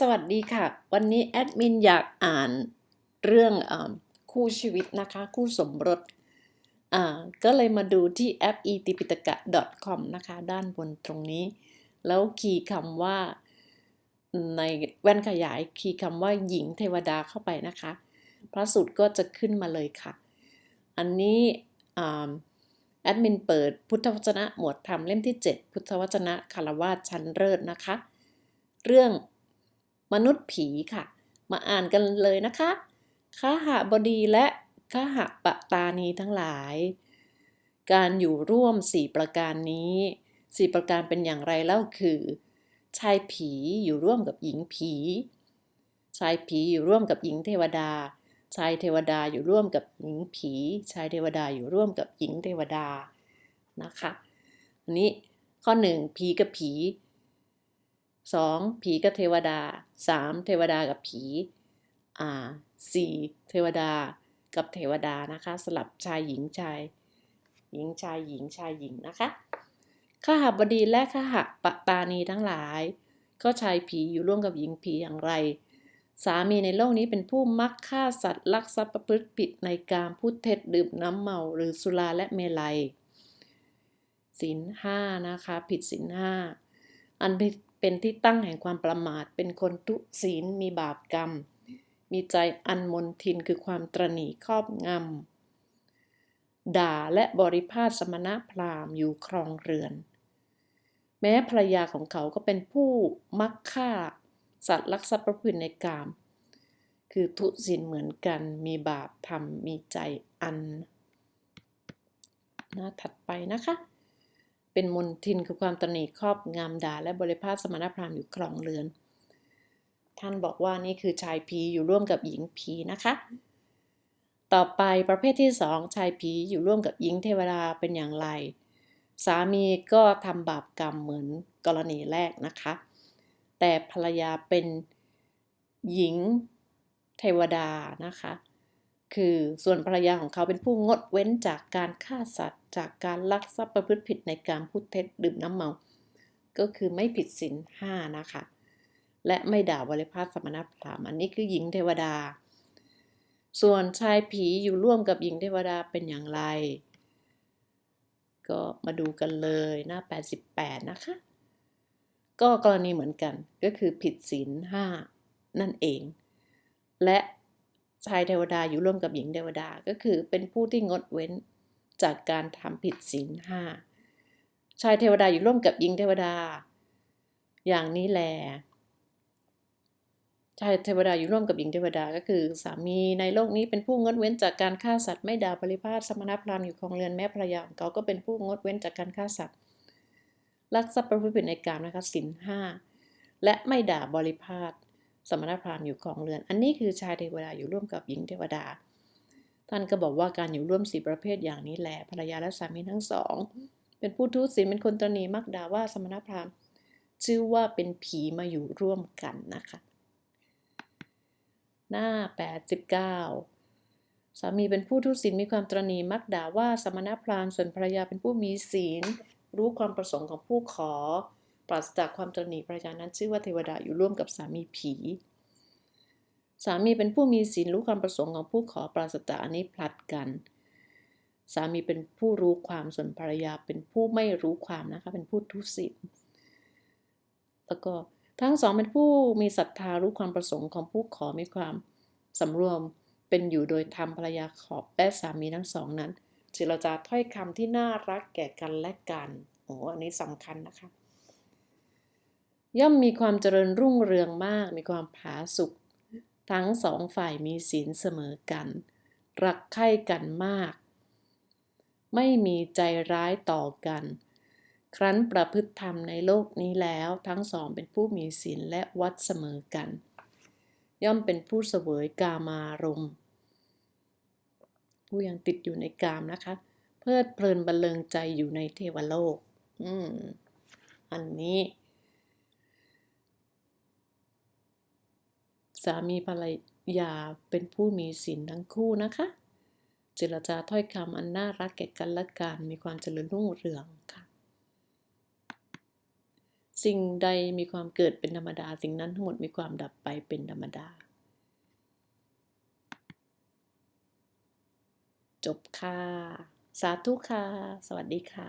สวัสดีค่ะ วันนี้แอดมินอยากอ่านเรื่องอคู่ชีวิตนะคะ คู่สมรสก็เลยมาดูที่แอป e t i p i t a k a com นะคะ ด้านบนตรงนี้ แล้วคีย์คำว่าในแว่นขยายคีย์คำว่าหญิงเทวดาเข้าไปนะคะ พระสูตรก็จะขึ้นมาเลยค่ะ อันนี้แอดมินเปิดพุทธวจนะหมวดธรรมเล่มที่ 7 พุทธวจนะคารวาสชั้นเลิศนะคะ เรื่อง มนุษย์ผีค่ะ มาอ่านกันเลยนะคะข้าหาบดีและข้าหาปตานีทั้งหลาย การอยู่ร่วมสี่ประการนี้สี่ประการเป็นอย่างไรเล่าคือ ชายผีอยู่ร่วมกับหญิงผี ชายผีอยู่ร่วมกับหญิงเทวดา ชายเทวดาอยู่ร่วมกับหญิงผี ชายเทวดาอยู่ร่วมกับหญิงเทวดานะคะอันนี้ข้อหนึ่งผีกับผี 2. ผีกับเทวดา 3. เทวดากับผีอ่า 4. เทวดากับเทวดานะคะ สลับชายหญิงชาย หญิงชายหญิงชายหญิงนะคะข้าหบดีและข้าหปตานีทั้งหลาย ก็ชายผีอยู่ร่วมกับหญิงผีอย่างไร สามีในโลกนี้เป็นผู้มักฆ่าสัตว์ลักทรัพย์ประพฤติผิดในการพูดเท็จดื่มน้ำเมาหรือสุราและเมลัยศีลห้านะคะ ผิดศีลห้าอัน เป็นที่ตั้งแห่งความประมาท เป็นคนทุศีลมีบาปกรรม มีใจอันมนทินคือความตรณีครอบงำ ด่าและบริพาทสมณะพราหมณ์อยู่ครองเรือน แม้ภรรยาของเขาก็เป็นผู้มักฆ่า สัตว์ลักทรัพย์ประพฤติในกาม คือทุศีลเหมือนกัน มีบาปทำมีใจอัน หน้าถัดไปนะคะ เป็นมนทินคือความตนีครอบงามด่าและบริภาสมณพราหมณ์อยู่ครองเรือน ท่านบอกว่านี่คือชายผีอยู่ร่วมกับหญิงผีนะคะ ต่อไปประเภทที่สองชายผีอยู่ร่วมกับหญิงเทวดาเป็นอย่างไร สามีก็ทำบาปกรรมเหมือนกรณีแรกนะคะ แต่ภรรยาเป็นหญิงเทวดานะคะ คือส่วนภรรยาของเขาเป็นผู้งดเว้นจากการฆ่าสัตว์ จากการลักทรัพย์ประพฤติผิดในการพูดเท็จดื่มน้ำเมา ก็คือไม่ผิดศีลห้านะคะ และไม่ด่าบริพาสมณพราหมณ์อันนี้คือหญิงเทวดา ส่วนชายผีอยู่ร่วมกับหญิงเทวดาเป็นอย่างไร ก็มาดูกันเลยหน้า 88 นะคะ ก็กรณีเหมือนกันก็คือผิดศีลห้านั่นเอง และ ชายเทวดาอยู่ร่วมกับหญิงเทวดาก็คือเป็นผู้ที่งดเว้นจากการทำผิดศีลห้าชายเทวดาอยู่ร่วมกับหญิงเทวดา อย่างนี้แหละชายเทวดาอยู่ร่วมกับหญิงเทวดาก็คือ สามีในโลกนี้เป็นผู้งดเว้นจากการฆ่าสัตว์ไม่ด่าปริพาทสมณพราหมณ์อยู่ของเรือนแม่ภรรยาของเขาก็เป็นผู้งดเว้นจากการฆ่าสัตว์ลักทรัพย์ประพฤติผิดในกามนะคะศีลห้าและไม่ด่าบริพาท สมณพราหมณ์อยู่ของเรือน อันนี้คือชายเทวดาอยู่ร่วมกับหญิงเทวดา ท่านก็บอกว่าการอยู่ร่วมสีประเภทอย่างนี้แหละภรรยาและสามีทั้งสอง เป็นผู้ทุศีลเป็นคนตรนีมักด่าว่าสมณพราหมณ์ชื่อว่าเป็นผีมาอยู่ร่วมกันนะคะ หน้า 89 สามีเป็นผู้ทุศีลมีความตรณีมักด่าว่าสมณพราหมณ์ส่วนภรรยาเป็นผู้มีศีล รู้ความประสงค์ของผู้ขอ ปราศจากความตรณีภรรยานั้นชื่อว่าเทวดาอยู่ร่วมกับสามีผี สามีเป็นผู้มีศีลรู้ความประสงค์ของผู้ขอปราศจากอันนี้ผลัดกัน สามีเป็นผู้รู้ความส่วนภรรยาเป็นผู้ไม่รู้ความนะคะเป็นผู้ทุศีลแล้วก็ทั้งสองเป็นผู้มีศรัทธารู้ความประสงค์ของผู้ขอมีความสำรวมเป็นอยู่โดยธรรมภรรยาขอบและสามีทั้งสองนั้นเจรจาถ้อยคำที่น่ารักแก่กันและกันโอ้อันนี้สำคัญนะคะ ย่อมมีความเจริญรุ่งเรืองมาก มีความผาสุกทั้งสองฝ่ายมีศีลเสมอกัน รักใคร่กันมาก ไม่มีใจร้ายต่อกัน ครั้นประพฤติธรรมในโลกนี้แล้วทั้งสองเป็นผู้มีศีลและวัดเสมอกัน ย่อมเป็นผู้เสวยกามารมผู้ยังติดอยู่ในกามนะคะ เพลิดเพลินบันเลงใจอยู่ในเทวโลก อืม อันนี้ สามีภรรยาเป็นผู้มีศีลทั้งคู่นะคะ เจรจาถ้อยคำอันน่ารักแก่กันและกันมีความเจริญรุ่งเรืองค่ะ สิ่งใดมีความเกิดเป็นธรรมดา สิ่งนั้นทั้งหมดมีความดับไปเป็นธรรมดา จบค่ะ สาธุค่ะ สวัสดีค่ะ